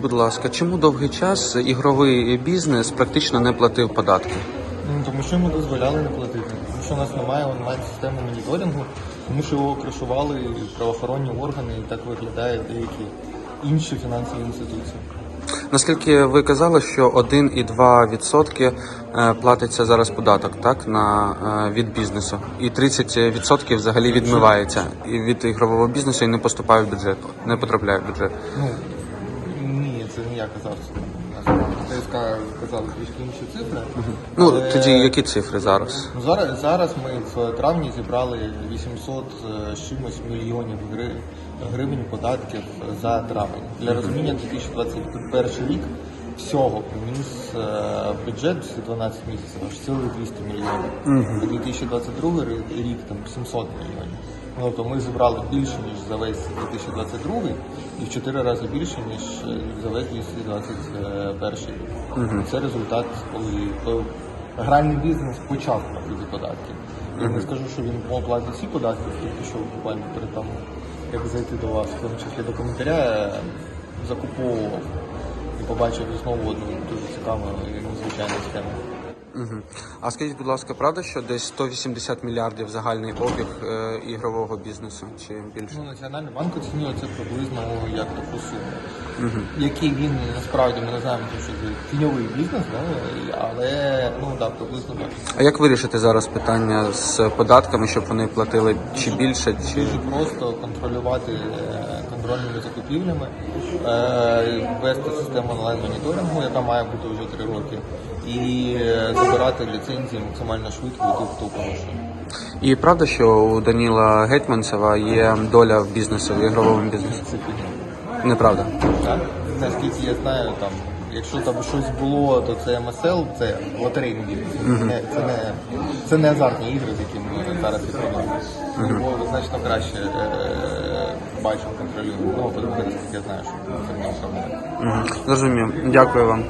Будь ласка, чому довгий час ігровий бізнес практично не платив податки? Ну, тому що йому дозволяли не платити. Тому що у нас немає онлайн-системи моніторингу, тому що його кришували правоохоронні органи і так виглядають деякі інші фінансові інституції. Наскільки ви казали, що 1,2% е, платиться зараз податок, так на е, від бізнесу, і 30% взагалі відмивається і від ігрового бізнесу і не поступає в бюджет, не потрапляє в бюджет. Ну я казав. ТСК казали трішки інші цифри. Ну Але- тоді які цифри зараз? Ну, Зараз, зараз ми в травні зібрали 800 з чимось мільйонів гри- гривень податків за травень. Для розуміння 2021 рік всього приніс е, бюджет 12 місяців аж цілих 200 мільйонів. А 2022 рік там 700 мільйонів. Ну, то ми зібрали більше, ніж за весь 2022 і в 4 рази більше, ніж е, за весь 2021 рік. Це результат, коли гральний бізнес почав платити податки. Я не скажу, що він платить всі податки, тільки що буквально перед тому, як зайти до вас, в тому числі до коментаря, закуповував і побачив знову одну дуже цікаву і незвичайну схему. Угу. А скажіть, будь ласка, правда, що десь 180 мільярдів загальний обіг е, ігрового бізнесу чи більше? Ну, Національний банк оцінює це приблизно як таку суму. Який він насправді ми не знаємо, що це тіньовий бізнес, да? але ну так, приблизно так. А як вирішити зараз питання з податками, щоб вони платили чи більше, чи Дуже просто контролювати е, контрольними закупівлями, е, ввести систему онлайн-моніторингу, яка має бути вже три роки, і е, забирати ліцензії максимально швидко тих, хто порушує. і правда, що у Даніла Гетьманцева є доля в бізнесі, в ігровому бізнесі? Це. Неправда. Так? Наскільки я знаю, там, якщо там щось було, то це МСЛ, це лотерейний бізнес. Не- Це не це не азартні ігри, з якими ми зараз відповідаємо. Його значно краще е, бачимо, контролюємо. Ну, наскільки я знаю, що це не управляє. Зрозумію. Зрозумів. Дякую вам.